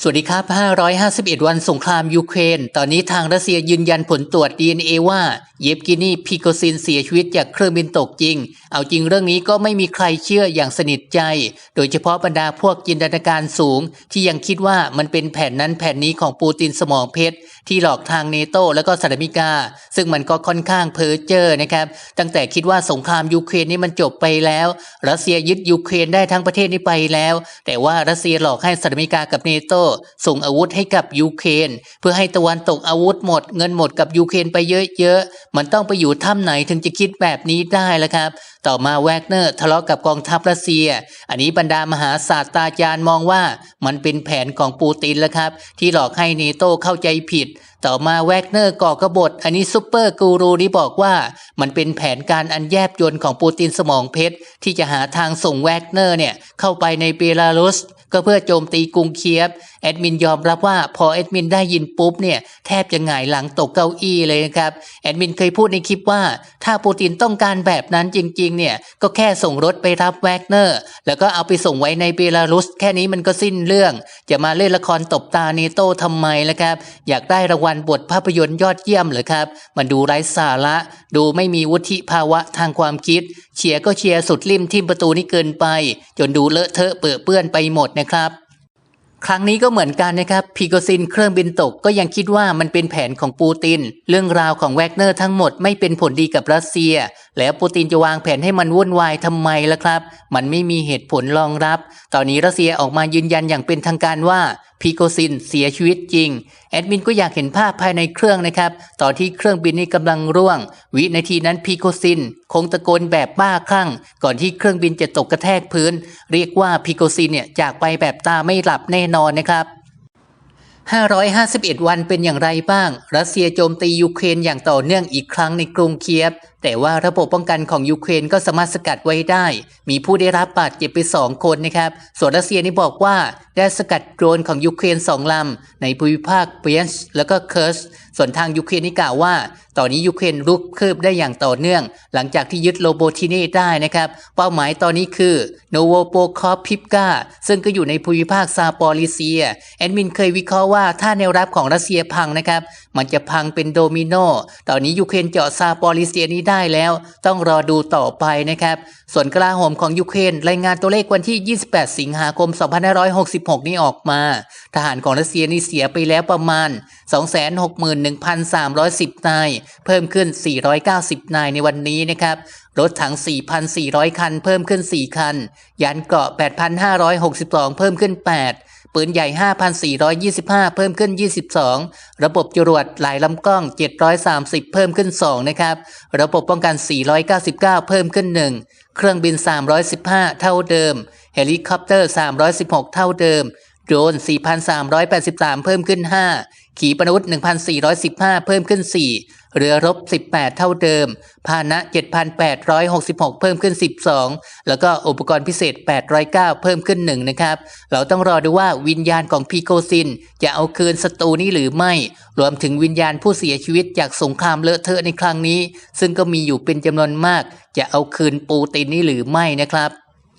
สวัสดีครับ 551 วันสงครามยูเครน ตอนนี้ทางรัสเซียยืนยันผลตรวจ DNA ว่า เยฟกินีพิโกซินเสียชีวิตจากเครื่องบินตกจริง เอาจริงเรื่องนี้ก็ไม่มีใครเชื่ออย่างสนิทใจ โดยเฉพาะบรรดาพวกจินตนาการสูง ที่ยังคิดว่ามันเป็นแผนนั้นแผนนี้ของปูตินสมองเพชร ที่หลอกทางเนโตและก็สหรัฐอเมริกา ซึ่งมันก็ค่อนข้างเพ้อเจ้อนะครับ ตั้งแต่คิดว่าสงครามยูเครนนี่มันจบไปแล้ว รัสเซียยึดยูเครนได้ทั้งประเทศนี้ไปแล้ว แต่ว่ารัสเซียหลอกให้สหรัฐอเมริกากับเนโตส่งอาวุธให้กับยูเครนเพื่อให้ตะวันตกอาวุธหมด เงินหมดกับยูเครนไปเยอะๆ มันต้องไปอยู่ถ้ำไหนถึงจะคิดแบบนี้ได้ละครับ ต่อมาแวกเนอร์ทะเลาะกับกองทัพรัสเซีย อันนี้บรรดามหาศาสตราจารย์มองว่ามันเป็นแผนของปูตินแล้วครับ ที่หลอกให้เนโตเข้าใจผิดต่อมาแวกเนอร์ก่อกบฏ อันนี้ซูเปอร์กูรูนี้บอกว่า มันเป็นแผนการอันแยบยลของปูตินสมองเพชร ที่จะหาทางส่งแวกเนอร์เนี่ยเข้าไปในเบลารุส ก็เพื่อโจมตีกรุงเคียฟแอดมินยอมรับว่าพอแอดมินได้ยินปุ๊บเนี่ยแทบจะหงายหลังตกเก้าอี้เลยนะครับแอดมินเคยพูดในคลิปว่า ถ้าปูตินต้องการแบบนั้นจริงๆเนี่ยก็แค่ส่งรถไปรับแวกเนอร์ แล้วก็เอาไปส่งไว้ในเบลารุส แค่นี้มันก็สิ้นเรื่อง จะมาเล่นละครตบตาเนโต้ทำไมล่ะครับ อยากได้รางวัลบทภาพยนตร์ยอดเยี่ยมเหรอครับ มันดูไร้สาระ ดูไม่มีวุฒิภาวะทางความคิด เชียร์ก็เชียร์สุดริมทิมประตูนี่เกินไป จนดูเลอะเทอะเปื้อเปื้อนไปหมดนะครับ ครั้งนี้ก็เหมือนกันนะครับพีโกซินเครื่องบินตกก็ยังคิดว่ามันเป็นแผนของปูติน เรื่องราวของแวกเนอร์ทั้งหมดไม่เป็นผลดีกับรัสเซีย แล้วปูตินจะวางแผนให้มันวุ่นวายทำไมล่ะครับ มันไม่มีเหตุผลรองรับ ตอนนี้รัสเซียออกมายืนยันอย่างเป็นทางการว่าพีโกซินเสียชีวิตจริง แอดมินก็อยากเห็นภาพภายในเครื่องนะครับ ตอนที่เครื่องบินนี้กำลังร่วง วินาทีนั้นพีโกซิน คงตะโกนแบบบ้าคลั่ง ก่อนที่เครื่องบินจะตกกระแทกพื้น เรียกว่าพีโกซินเนี่ยจากไปแบบตาไม่หลับแน่นอนนะครับ551 วันเป็นอย่างไรบ้าง รัสเซียโจมตียูเครนอย่างต่อเนื่องอีกครั้งในกรุงเคียฟ แต่ว่าระบบป้องกันของยูเครนก็สามารถสกัดไว้ได้ มีผู้ได้รับบาดเจ็บไป 2 คนนะครับ ส่วนรัสเซียนี่บอกว่า ได้สกัดโดรนของยูเครน2ลำ ในภูมิภาคเปียนส์แล้วก็เคิร์สส่วนทางยูเครนนี่กล่าวว่า ตอนนี้ยูเครนรุกคืบได้อย่างต่อเนื่อง หลังจากที่ยึดโลโบทิเน่ได้นะครับ เป้าหมายตอนนี้คือโนโวโปคอฟพิปกาซึ่งก็อยู่ในภูมิภาคซาปอริเซีย แอดมินเคยวิเคราะห์ว่าถ้าแนวรับของรัสเซียพังนะครับ มันจะพังเป็นโดมิโน ตอนนี้ยูเครนเจาะซาปอริเซียนี้ได้แล้ว ต้องรอดูต่อไปนะครับ ส่วนกลาโหมของยูเครนรายงานตัวเลขวันที่ 28 สิงหาคม2566นี้ออกมา ทหารของรัสเซียนี่เสียไปแล้วประมาณ 261,310 นาย เพิ่มขึ้น 490 นายในวันนี้นะครับรถถัง 4,400 คัน เพิ่มขึ้น 4 คัน ยานเกราะ 8,562 เพิ่มขึ้น 8 ปืนใหญ่ 5,425 เพิ่มขึ้น 22 ระบบจรวดหลายลำกล้อง 730 เพิ่มขึ้น 2 นะครับ ระบบป้องกัน 499 เพิ่มขึ้น 1 เครื่องบิน 315 เท่าเดิม เฮลิคอปเตอร์ 316 เท่าเดิม โดรน 4,383 เพิ่มขึ้น 5 ขีปนาวุธ 1,415 เพิ่มขึ้น 4 เรือรบ 18 เท่าเดิม พาหนะ 7,866 เพิ่มขึ้น 12 แล้วก็อุปกรณ์พิเศษ 809 เพิ่มขึ้น 1 นะครับ เราต้องรอดูว่าวิญญาณของพีโกซิน จะเอาคืนศัตรูนี้หรือไม่ รวมถึงวิญญาณผู้เสียชีวิตจากสงครามเลอะเทอะในครั้งนี้ ซึ่งก็มีอยู่เป็นจำนวนมาก จะเอาคืนปูตินนี้หรือไม่นะครับ